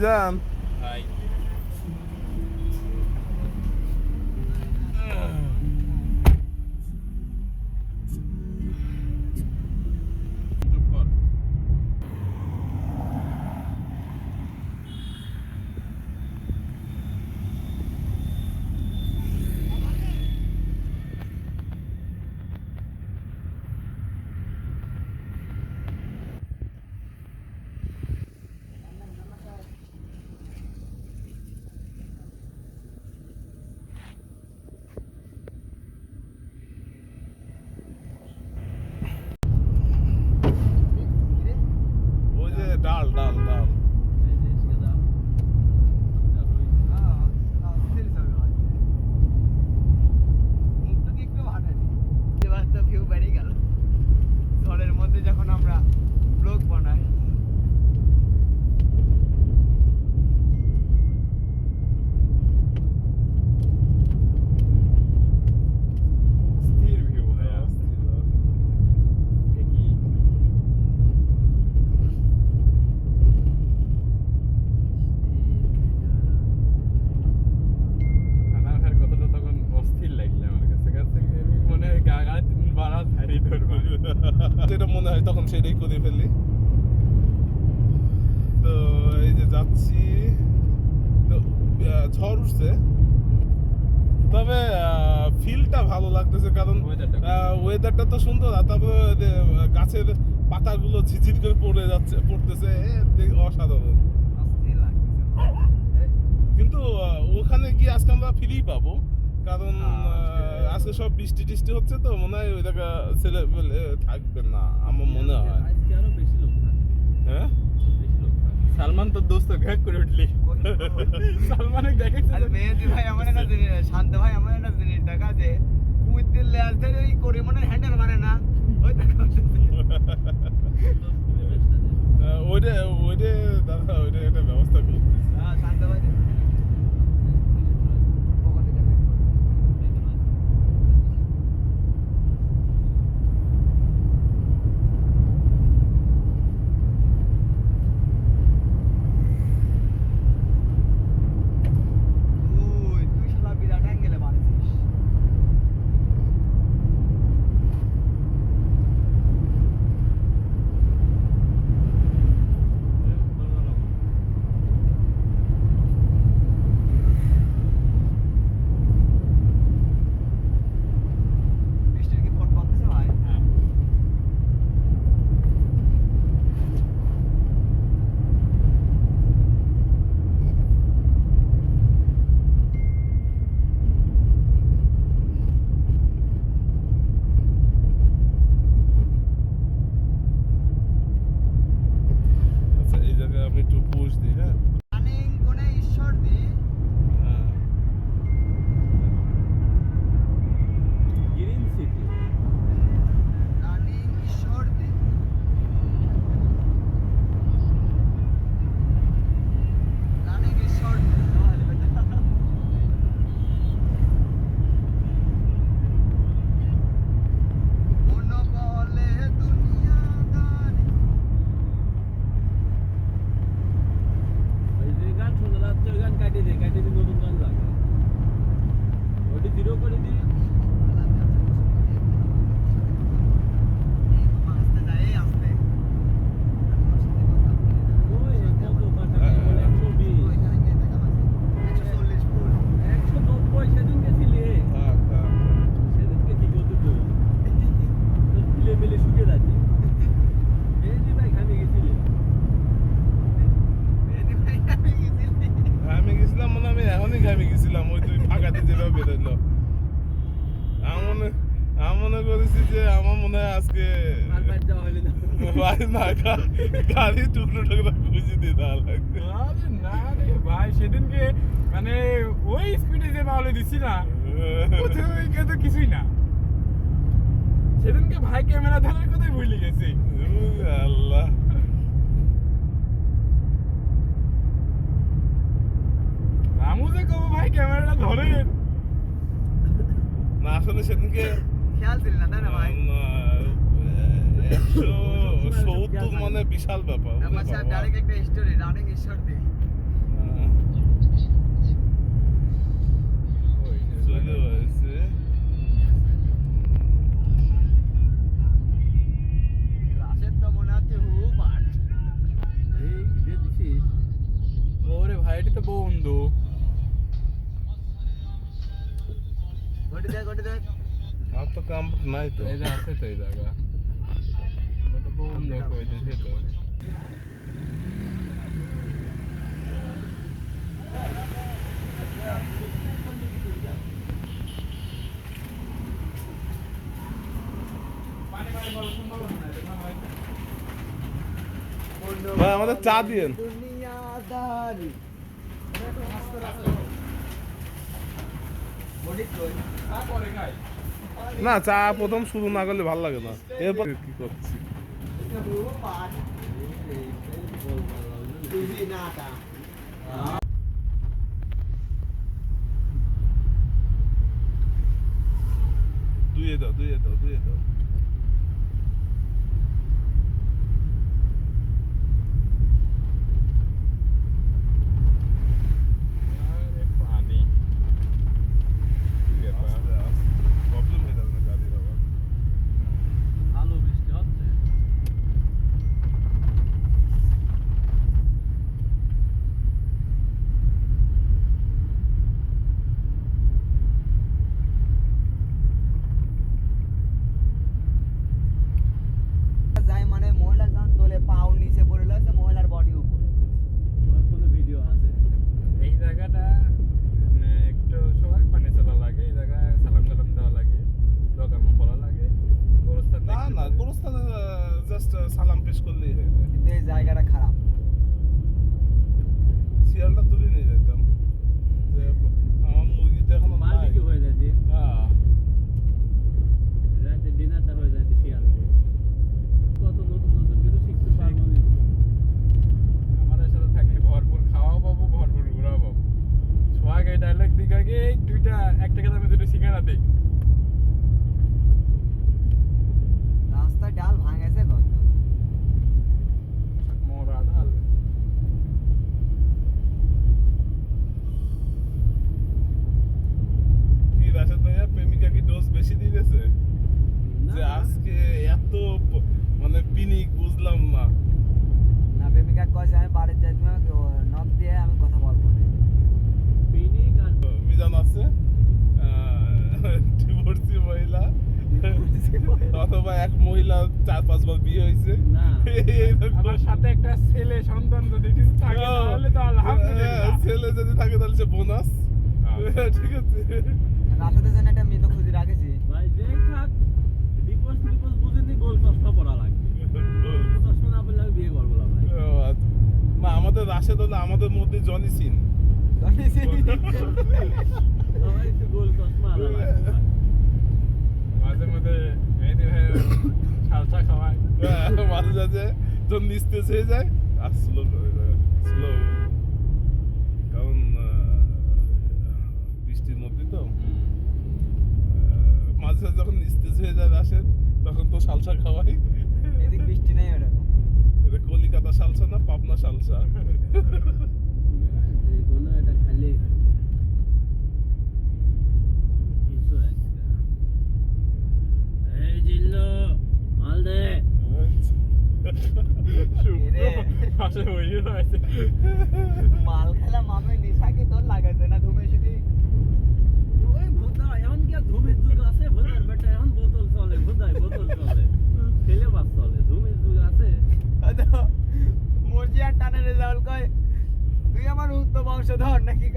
Mizan high চুপ কর ওই যে ডাল ডাল ডাল ঝড়ের মধ্যে যখন আমরা ব্লগ বানাই স্থির ভিউ ভাইয়া কি খানা খাওয়ার কথাটা তখন অস্থির লাগলে আমার কাছে কাছ থেকে আমি মনে হয় গা গা বাড়া ধারি ধরবা হয় তখন সেটাই করে ফেলি তো এই যে যাচ্ছি তো ঝড় উঠছে। তবে ফিলটা ভালো লাগতেছে কারণ ওয়েদারটা তো সুন্দর আর তারপরে গাছের পাতাগুলো ঝিঝির করে পড়ে যাচ্ছে পড়তেছে অসাধারণ। কিন্তু ওখানে গিয়ে আজকে আমরা ফ্রি পাবো। কারণ আজকে- সব বৃষ্টি টিষ্টি হচ্ছে তো মনে হয় ওই জায়গা ছেলে থাকবে না আমার মনে হয় আজকে আরও বেশি লোক থাকবে হ্যাঁ বেশি লোক থাকবে সালমান তোর দোস্ত ঘ্যাক করে উঠলি। সালমানে দেখেছে আরে মেহেদি ভাই আমার একটা জিনিস শান্ত ভাই আমার একটা জিনিস দেখা যে কুইতের লেজ ধরে ওই করিমনের হ্যান্ডেল মানে না। ওই দেখা। ওইটা ওইটা দাদা ওইটা একটা হইলে না গাড়ি টুকরো টুকরো খুঁজে দিয়ে দেওয়া লাগবে। আরে না রে ভাই সেদিনকে মানে ওই স্পিডে যে মাউলে দিছি না ওইকে তো কিছুই না। সেদিনকে ভাই ক্যামেরা ধরার কথাই ভুলে গেছি। আল্লাহ। রামু যে কব ভাই ক্যামেরাটা ধরে? না আসলে সেদিনকে খেয়াল ছিল না তাই না ভাই? একশো শো তো মানে বিশাল ব্যাপার আচ্ছা ডাইরেক্ট তো বন্ধু। ওটা দেখ কাম নাই তো। এই আছে তো এই জায়গা। ভাই আমাদের চা দিয়েন। না চা প্রথম শুরু না করলে ভালো লাগে না। এরপর কি করছি? 对的，对的，对的。করলেই হয়ে যায় কিন্তু এই জায়গাটা খারাপ। শিয়ালটা তুলে নিয়ে যেতাম আমার মুরগি তো এখনও নাই। বারবিকিউ হয়ে যায় হ্যাঁ। রাতে ডিনারটা হয়ে যায় শিয়াল। কত নতুন নতুন কিছু শিখতে পারব নি। আমাদের সাথে থাকলে ভরপুর খাওয়াও পাবো ভরপুর ঘোরাও পাবো। এই ডায়লগ দিক দুইটা এক টাকা দামে দুটো সিঙ্গারা দিক রাস্তায় ডাল ভাঙেছে কত মোরা ডাল কি রাশেদ ভাইয়া প্রেমিকা কি গেছে যে আজকে এত মানে পিনিক বুঝলাম না। না প্রেমিকা কয়েছে আমি বাড়ির যাই তুমি নক দিয়ে আমি কথা বলব। পিনিক আর মিজান আছে। ডিভোর্সি মহিলা। অথবা এক মহিলা চার পাঁচবার বিয়ে হয়েছে। আমার সাথে একটা ছেলে সন্তান যদি কিছু থাকে তাহলে তো আলহামদুলিল্লাহ। হ্যাঁ, ছেলে যদি থাকে তাহলে সে বোনাস। আচ্ছা। ঠিক আছে। রাশেদের জন্য একটা মৃত খুঁজে রাখেছি ভাই যেই থাক ডিভোর্স ডিভোর্স বুঝেনি গোল চশমা পরা লাগবে চশমা না পড়লে আমি বিয়ে করব না ভাই। আচ্ছা। না আমাদের রাশেদ হলে আমাদের মধ্যে জনি সিন। সবাই একটু গোল চশমা আলা মাঝে মেহেদি ভাই সালসা খাওয়ায়। মাঝে মাঝে যখন নিস্তেজ হয়ে যায় আর স্লো স্লো সালসা খাওয়াই। এদিক বৃষ্টি নেই ওরকম। এটা কলিকাতা সালসা না পাবনা সালসা। খালি মাল খেলা মামে নিশা কি তোর লাগাইছে না ধুমে শুধু ওই ভোদা এখন কি আর ধুমের যুগ আছে ভোদার বেটা এখন বোতল চলে ভোদায় বোতল চলে খেলে বাস চলে ধুমের যুগ আছে মর্জিয়ার টানের রেজাল্ট কয় উত্তর বংশধর নাকি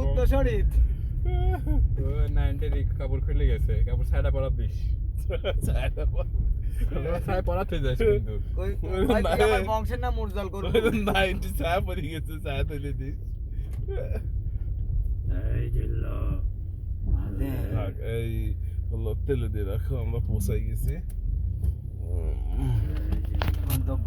উত্তর শরীর নাইনটির কাপড় খুলে গেছে কাপড় দিস পরাতে যাস কিন্তু। বংশের নাম উজ্জ্বল করব। নাইনটি ছায়া গেছে ছায়া তুলে দিস। এই হলো তেলে দিয়ে রাখো আমরা পৌঁছাই গেছি। গন্তব্য